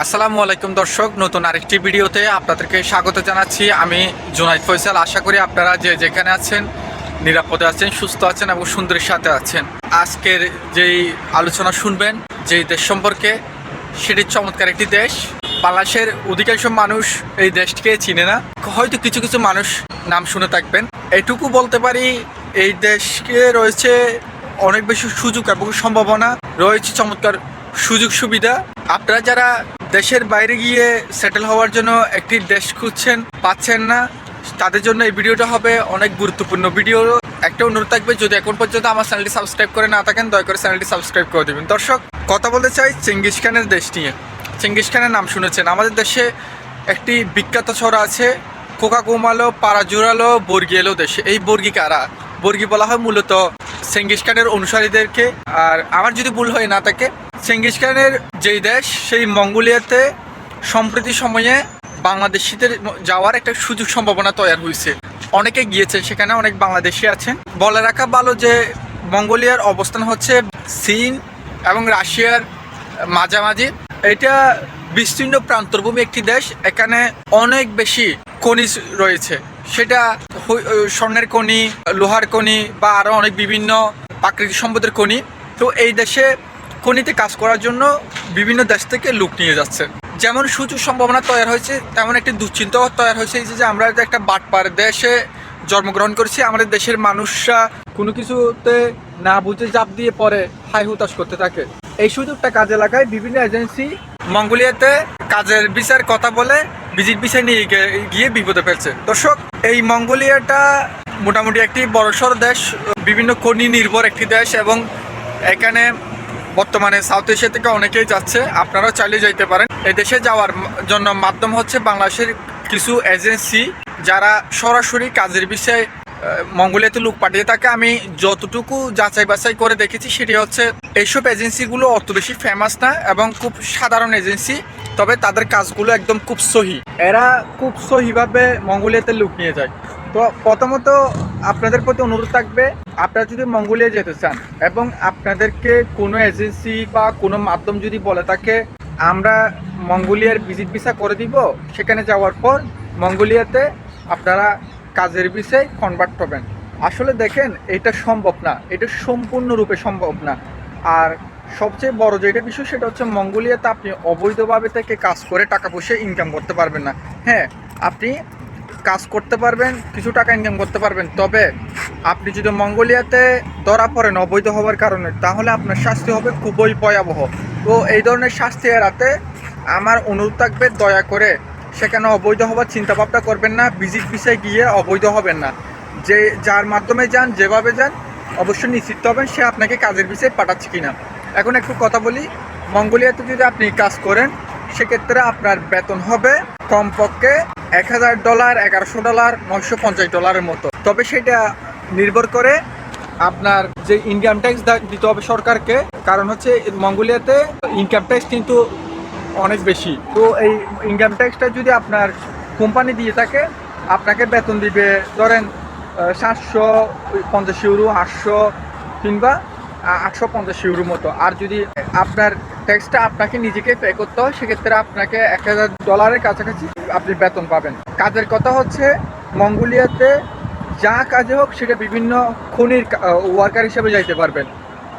আসসালামু আলাইকুম দর্শক, নতুন আরেকটি ভিডিওতে আপনাদেরকে স্বাগত জানাচ্ছি। আমি জুনাইদ ফৈসাল আশা করি আপনারা যে যেখানে আছেন, নিরাপদে আছেন, সুস্থ আছেন এবং সুন্দরের সাথে আছেন। আজকের যেই আলোচনা শুনবেন, যেই দেশ সম্পর্কে, সেটি চমৎকার একটি দেশ। বাংলাদেশের অধিকাংশ মানুষ এই দেশটিকে চিনে না। হয়তো কিছু কিছু মানুষ নাম শুনে থাকবেন। এটুকু বলতে পারি, এই দেশকে রয়েছে অনেক বেশি সুযোগ এবং সম্ভাবনা, রয়েছে চমৎকার সুযোগ সুবিধা আপনারা যারা দেশের বাইরে গিয়ে সেটেল হওয়ার জন্য একটি দেশ খুঁজছেন, পাচ্ছেন না। তাদের জন্য এই ভিডিওটা হবে অনেক গুরুত্বপূর্ণ ভিডিও। একটা অনুরোধ থাকবে, যদি এখন পর্যন্ত আমার চ্যানেলটি সাবস্ক্রাইব করে না থাকেন, দয়া করে চ্যানেলটি সাবস্ক্রাইব করে দেবেন। দর্শক, কথা বলতে চাই চেঙ্গিস খানের দেশ নিয়ে। চেঙ্গিস খানের নাম শুনেছেন। আমাদের দেশে একটি বিখ্যাত শহর আছে কোকা কোমালো পারাজুরালো বর্গি এলো দেশে। এই বর্গি কারা? বর্গি বলা হয় মূলত চেঙ্গিস খানের অনুসারীদেরকে। আর আমার যদি ভুল হয় না থাকে চেঙ্গিস খানের যেই দেশ, সেই মঙ্গোলিয়াতে সম্প্রতি সময়ে বাংলাদেশিদের যাওয়ার একটা সুযোগ সম্ভাবনা তৈরি হয়েছে অনেকে গিয়েছে সেখানে, অনেক বাংলাদেশি আছেন। বলে রাখা ভালো যে মঙ্গোলিয়ার অবস্থান হচ্ছে চীন এবং রাশিয়ার মাঝামাঝি। এটা বিস্তীর্ণ প্রান্তরভূমি একটি দেশ, এখানে অনেক বেশি খনিজ রয়েছে। সেটা স্বর্ণের খনি, লোহার খনি বা আরও অনেক বিভিন্ন প্রাকৃতিক সম্পদের খনি। তো এই দেশে খনিতে কাজ করার জন্য বিভিন্ন দেশ থেকে লোক নিয়ে যাচ্ছে। যেমন সুযোগ সম্ভাবনা তৈরি হয়েছে, তেমন একটি দুশ্চিন্তাও তৈরি হয়েছে এই যে আমরা একটা বাটপার দেশে জন্মগ্রহণ করেছি, আমাদের দেশের মানুষরা কোনো কিছুতে না বুঝে চাপ দিয়ে পরে হাই হুতাশ করতে থাকে। এই সুযোগটা কাজে লাগায় বিভিন্ন এজেন্সি মঙ্গোলিয়াতে কাজের বিচার কথা বলে ভিজিট বিষয় নিয়ে গিয়ে- গিয়ে বিপদে ফেলছে। দর্শক, এই মঙ্গোলিয়াটা মোটামুটি একটি বড়সড় দেশ, বিভিন্ন খনি নির্ভর একটি দেশ এবং এখানে বর্তমানে সাউথ এশিয়া থেকে অনেকেই যাচ্ছে, আপনারাও চাইলে যাইতে পারেন। এই দেশে যাওয়ার জন্য মাধ্যম হচ্ছে বাংলাদেশের কিছু এজেন্সি যারা সরাসরি কাজের বিষয়ে মঙ্গোলিয়াতে লোক পাঠিয়ে থাকে। আমি যতটুকু যাচাই বাছাই করে দেখেছি, সেটি হচ্ছে এইসব এজেন্সিগুলো অত বেশি ফেমাস না এবং খুব সাধারণ এজেন্সি, তবে তাদের কাজগুলো একদম খুব সহি। এরা খুব সহিভাবে মঙ্গোলিয়াতে লোক নিয়ে যায়। তো প্রথমত আপনাদের প্রতি অনুরোধ থাকবে, আপনারা যদি মঙ্গোলিয়া যেতে চান এবং আপনাদেরকে কোনো এজেন্সি বা কোনো মাধ্যম যদি বলে থাকে, আমরা মঙ্গোলিয়ার ভিজিট ভিসা করে দিব, সেখানে যাওয়ার পর মঙ্গোলিয়াতে আপনারা কাজের বিষয়ে কনভার্ট হবেন। আসলে দেখেন, এটা সম্ভব না, এটা সম্পূর্ণরূপে সম্ভব না। আর সবচেয়ে বড় যেটা বিষয়, সেটা হচ্ছে মঙ্গোলিয়াতে আপনি অবৈধভাবে থেকে কাজ করে টাকা পয়সা ইনকাম করতে পারবেন না। হ্যাঁ আপনি কাজ করতে পারবেন, কিছু টাকা ইনকাম করতে পারবেন। তবে আপনি যদি মঙ্গোলিয়াতে ধরা পড়েন, অবৈধ হওয়ার কারণে, তাহলে আপনার শাস্তি হবে খুবই ভয়াবহ। তো এই ধরনের শাস্তি এড়াতে আমার অনুরোধ থাকবে, দয়া করে সেখানে অবৈধ হওয়ার চিন্তা ভাবনা করবেন না, ভিজিট বিষয়ে গিয়ে অবৈধ হবেন না। যে, যার মাধ্যমে যান, যেভাবে যান, অবশ্যই নিশ্চিত হবেন সে আপনাকে কাজের বিষয়ে পাঠাচ্ছে কিনা। এখন একটু কথা বলি, মঙ্গোলিয়াতে যদি আপনি কাজ করেন, সেক্ষেত্রে আপনার বেতন হবে কমপক্ষে এক হাজার ডলার, এগারোশো ডলার, নয়শো পঞ্চাশ ডলারের মতো। তবে সেটা নির্ভর করে আপনার যে ইনকাম ট্যাক্স দিতে হবে সরকারকে। কারণ হচ্ছে মঙ্গোলিয়াতে ইনকাম ট্যাক্স কিন্তু অনেক বেশি। তো এই ইনকাম ট্যাক্সটা যদি আপনার কোম্পানি দিয়ে থাকে, আপনাকে বেতন দিবে ধরেন সাতশো পঞ্চাশ ইউরো, আটশো কিংবা আটশো পঞ্চাশ ইউরো মতো। আর যদি আপনার ট্যাক্সটা আপনাকে নিজেকে পে করতে হয়। সেক্ষেত্রে আপনাকে এক হাজার ডলারের কাছাকাছি আপনি বেতন পাবেন। কাজের কথা হচ্ছে, মঙ্গোলিয়াতে যা কাজে হোক, সেটা বিভিন্ন খনির ওয়ার্কার হিসেবে যাইতে পারবেন।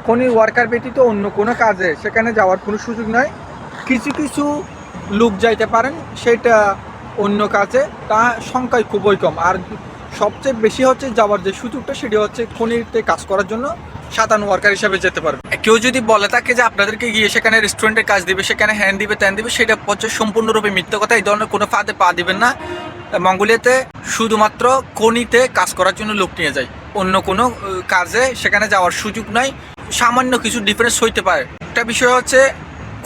খনির ওয়ার্কার ব্যতীত অন্য কোনো কাজে সেখানে যাওয়ার কোনো সুযোগ নয় কিছু কিছু লোক যাইতে পারেন, সেটা অন্য কাজে। তা সংখ্যায় খুবই কম। আর সবচেয়ে বেশি হচ্ছে যাওয়ার যে সুযোগটা, সেটি হচ্ছে খনিতে কাজ করার জন্য সাধারণ ওয়ার্কার হিসাবে যেতে পারবে কেউ যদি বলে থাকে যে আপনাদেরকে গিয়ে সেখানে রেস্টুরেন্টে কাজ দিবে, সেখানে হ্যান্ড দিবে, ত্যান দিবে, সেটা হচ্ছে সম্পূর্ণরূপে মিথ্যা কথা। এই ধরনের কোনো ফাঁদে পা দিবেন না। মঙ্গোলিয়াতে শুধুমাত্র খনিতে কাজ করার জন্য লোক নিয়ে যায়। অন্য কোনো কাজে সেখানে যাওয়ার সুযোগ নাই। সামান্য কিছু ডিফারেন্স হইতে পারে। একটা বিষয় হচ্ছে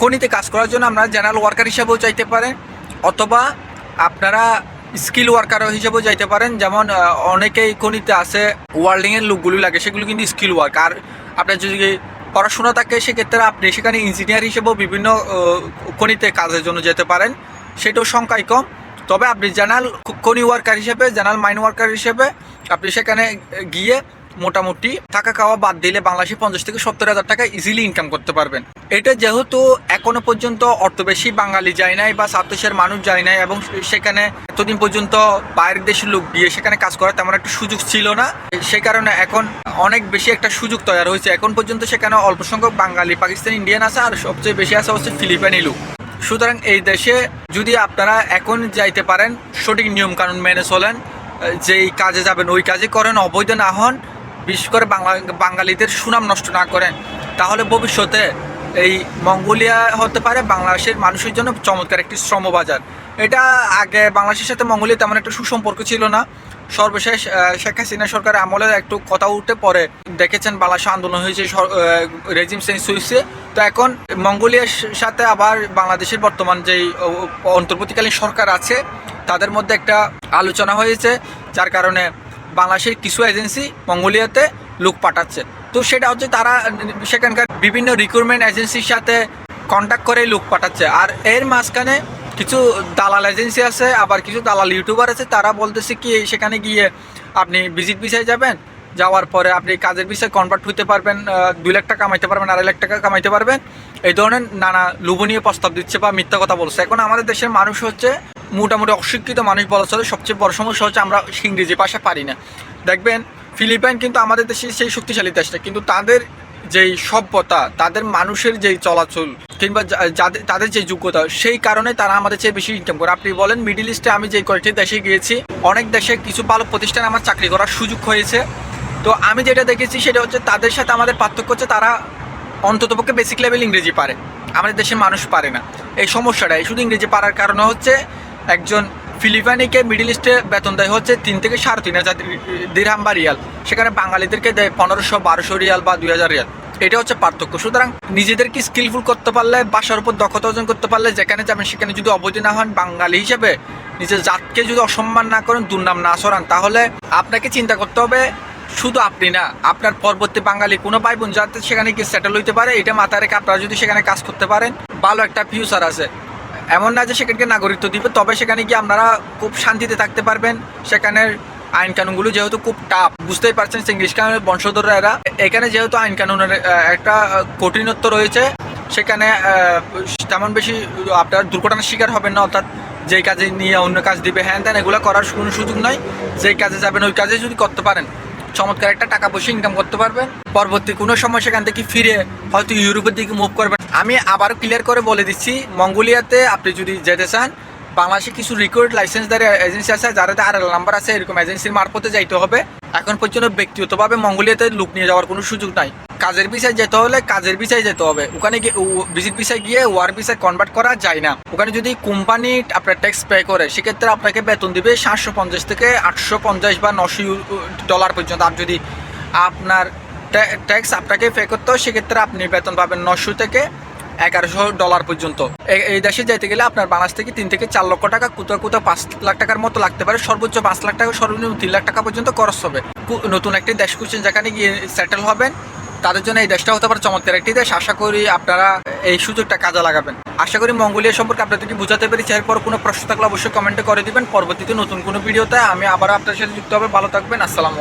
খনিতে কাজ করার জন্য আমরা জেনারেল ওয়ার্কার হিসাবেও চাইতে পারেন, অথবা আপনারা স্কিল ওয়ার্কার হিসেবেও যাইতে পারেন। যেমন অনেকেই খনিতে আছে ওয়ার্ল্ডিংয়ের লোকগুলি লাগে, সেগুলো কিন্তু স্কিল ওয়ার্ক আর আপনার যদি পড়াশোনা থাকে, সেক্ষেত্রে আপনি সেখানে ইঞ্জিনিয়ার হিসেবেও বিভিন্ন খনিতে কাজের জন্য যেতে পারেন। সেটাও সংখ্যায় কম। তবে আপনি জেনারেল খনি ওয়ার্কার হিসেবে জেনারেল মাইন ওয়ার্কার হিসেবে আপনি সেখানে গিয়ে মোটামুটি টাকা খাওয়া বাদ দিলে বাংলাদেশে পঞ্চাশ থেকে সত্তর হাজার টাকা ইজিলি ইনকাম করতে পারবেন। এটা যেহেতু এখনও পর্যন্ত অর্থবেশী বাঙালি যায় নাই বা সাত দেশের মানুষ যায় নাই এবং সেখানে এতদিন পর্যন্ত বাইরের দেশের লোক গিয়ে সেখানে কাজ করার তেমন একটা সুযোগ ছিল না। সে কারণে এখন অনেক বেশি একটা সুযোগ তৈরি হয়েছে। এখন পর্যন্ত সেখানে অল্প সংখ্যক বাঙালি, পাকিস্তান, ইন্ডিয়ান আছে আর সবচেয়ে বেশি আছে হচ্ছে ফিলিপাইনি লোক। সুতরাং এই দেশে যদি আপনারা এখন যাইতে পারেন, সঠিক নিয়ম কানুন মেনে চলেন, যেই কাজে যাবেন ওই কাজে করেন, অবৈধ না হন, বিশেষ করে বাঙালিদের সুনাম নষ্ট না করেন, তাহলে ভবিষ্যতে এই মঙ্গোলিয়া হতে পারে, বাংলাদেশের মানুষের জন্য চমৎকার একটি শ্রমবাজার। এটা আগে বাংলাদেশের সাথে মঙ্গোলিয়া তেমন একটা সুসম্পর্ক ছিল না। সর্বশেষ শেখ হাসিনা সরকারের আমলে একটু কথা উঠে পরে দেখেছেন বাংলাদেশে আন্দোলন হয়েছে রেজিম চেঞ্জ হয়েছে। তো এখন মঙ্গোলিয়ার সাথে আবার বাংলাদেশের বর্তমান যেই অন্তর্বর্তীকালীন সরকার আছে, তাদের মধ্যে একটা আলোচনা হয়েছে, যার কারণে বাংলাদেশের কিছু এজেন্সি মঙ্গোলিয়াতে লোক পাঠাচ্ছে। তো সেটা হচ্ছে তারা সেখানকার বিভিন্ন রিক্রুটমেন্ট এজেন্সির সাথে কন্ট্যাক্ট করে লোক পাঠাচ্ছে। আর এর মাঝখানে কিছু দালাল এজেন্সি আছে, আবার কিছু দালাল ইউটিউবার আছে, তারা বলতেছে কি সেখানে গিয়ে আপনি ভিজিট বিষয়ে যাবেন, যাওয়ার পরে আপনি কাজের বিষয়ে কনভার্ট হতে পারবেন দুই লাখ টাকা কামাইতে পারবেন, আড়াই লাখ টাকা কামাইতে পারবেন। এই ধরনের নানা লোভনীয় প্রস্তাব দিচ্ছে বা মিথ্যা কথা বলছে। এখন আমাদের দেশের মানুষ হচ্ছে মোটামুটি অশিক্ষিত মানুষ বলা চলে। সবচেয়ে বড় সমস্যা হচ্ছে আমরা ইংরেজি ভাষা পারি না। দেখবেন ফিলিপাইন কিন্তু আমাদের দেশের সেই শক্তিশালী দেশটা কিন্তু তাদের যেই সভ্যতা, তাদের মানুষের যেই চলাচল কিংবা যাদের, তাদের যে যোগ্যতা, সেই কারণে তারা আমাদের চেয়ে বেশি ইনকাম করে। আপনি বলেন মিডিল ইস্টে আমি যে কয়েকটি দেশে গিয়েছি, অনেক দেশে কিছু ভালো প্রতিষ্ঠানে আমার চাকরি করার সুযোগ হয়েছে। তো আমি যেটা দেখেছি, সেটা হচ্ছে তাদের সাথে আমাদের পার্থক্য হচ্ছে তারা অন্ততপক্ষে বেসিক লেভেল ইংরেজি পারে। আমাদের দেশের মানুষ পারে না। এই সমস্যাটাই, শুধু ইংরেজি পারার কারণে হচ্ছে একজন ফিলিপাইনিকে মিডিল ইস্টে বেতন দেয় হচ্ছে তিন থেকে সাড়ে তিন হাজার দিরহাম বা রিয়াল। সেখানে বাঙালিদেরকে দেয় পনেরোশো, বারোশো রিয়াল বা দুই হাজার রিয়াল। এটা হচ্ছে পার্থক্য। সুতরাং নিজেদেরকে স্কিলফুল করতে পারলে, বাসার উপর দক্ষতা অর্জন করতে পারলে, যেখানে যাবেন সেখানে যদি অবৈধ না হন, বাঙালি হিসেবে নিজের জাতকে যদি অসম্মান না করেন, দুর্নাম না সরান তাহলে আপনাকে চিন্তা করতে হবে, শুধু আপনি না, আপনার পরবর্তী বাঙালি কোনো ভাই বোন যাতে সেখানে গিয়ে সেটেল হইতে পারে, এটা মাথায় রেখে আপনারা যদি সেখানে কাজ করতে পারেন, ভালো একটা ফিউচার আছে। এমন না যে সেখানকে নাগরিকত্ব দিবে, তবে সেখানে গিয়ে আপনারা খুব শান্তিতে থাকতে পারবেন। সেখানের আইন কানুনগুলো যেহেতু খুব টাফ বুঝতেই পারছেন ইংলিশ কানুনের বংশধররা এরা। এখানে যেহেতু আইন কানুনের একটা কঠিনত্ব রয়েছে, সেখানে তেমন বেশি আপনার দুর্ঘটনার শিকার হবেন না, অর্থাৎ যেই কাজে নিয়ে অন্য কাজ দিবে, হ্যান ত্যান এগুলো করার কোনো সুযোগ নয় যেই কাজে যাবেন ওই কাজে যদি করতে পারেন চমৎকার একটা টাকা পয়সা ইনকাম করতে পারবে। পরবর্তী কোনো সময় সেখান থেকে ফিরে হয়তো ইউরোপের দিকে মুভ করবেন আমি আবারও ক্লিয়ার করে বলে দিচ্ছি, মঙ্গোলিয়াতে আপনি যদি যেতে চান, বাংলাদেশে কিছু রিকোয়ার্ড লাইসেন্সদারি এজেন্সি আছে যারা আর নাম্বার আছে, এরকম এজেন্সির মারফতে যাইতে হবে। এখন পর্যন্ত ব্যক্তিগতভাবে মঙ্গোলিয়াতে লুক নিয়ে যাওয়ার কোনো সুযোগ নাই। কাজের বিষয়ে যেতে হলে কাজের বিষয়ে যেতে হবে। ওখানে গিয়ে ভিজিট বিষয়ে গিয়ে ওয়ার বিষয়ে কনভার্ট করা যায় না। ওখানে যদি কোম্পানি আপনার ট্যাক্স পে করে, সেক্ষেত্রে আপনাকে বেতন দিবে সাতশো পঞ্চাশ থেকে আটশো পঞ্চাশ বা নশো ডলার পর্যন্ত। আর যদি আপনার ট্যাক্স আপনাকে পে করতে হয়, সেক্ষেত্রে আপনি বেতন পাবেন নশো থেকে এগারোশো ডলার পর্যন্ত। এই দেশে যেতে গেলে আপনার বাংলাদেশ থেকে তিন থেকে চার লক্ষ টাকা, কোথাও কোথাও পাঁচ লাখ টাকার মতো লাগতে পারে। সর্বোচ্চ পাঁচ লাখ টাকা, সর্বনিম্ন তিন লাখ টাকা পর্যন্ত খরচ হবে। নতুন একটি দেশ খুঁজছেন, যেখানে গিয়ে সেটেল হবেন। তাদের জন্য এই দেশটা হতে পারে চমৎকার একটি দেশ। আশা করি আপনারা এই সুযোগটা কাজে লাগাবেন। আশা করি মঙ্গোলিয়া সম্পর্কে আপনাদেরকে বুঝাতে পেরেছি। এরপর কোনো প্রশ্ন থাকলে অবশ্যই কমেন্টে করে দিবেন। পরবর্তীতে নতুন কোনো ভিডিওতে আমি আবার আপনার সাথে যুক্ত হবে। ভালো থাকবেন। আসসালামু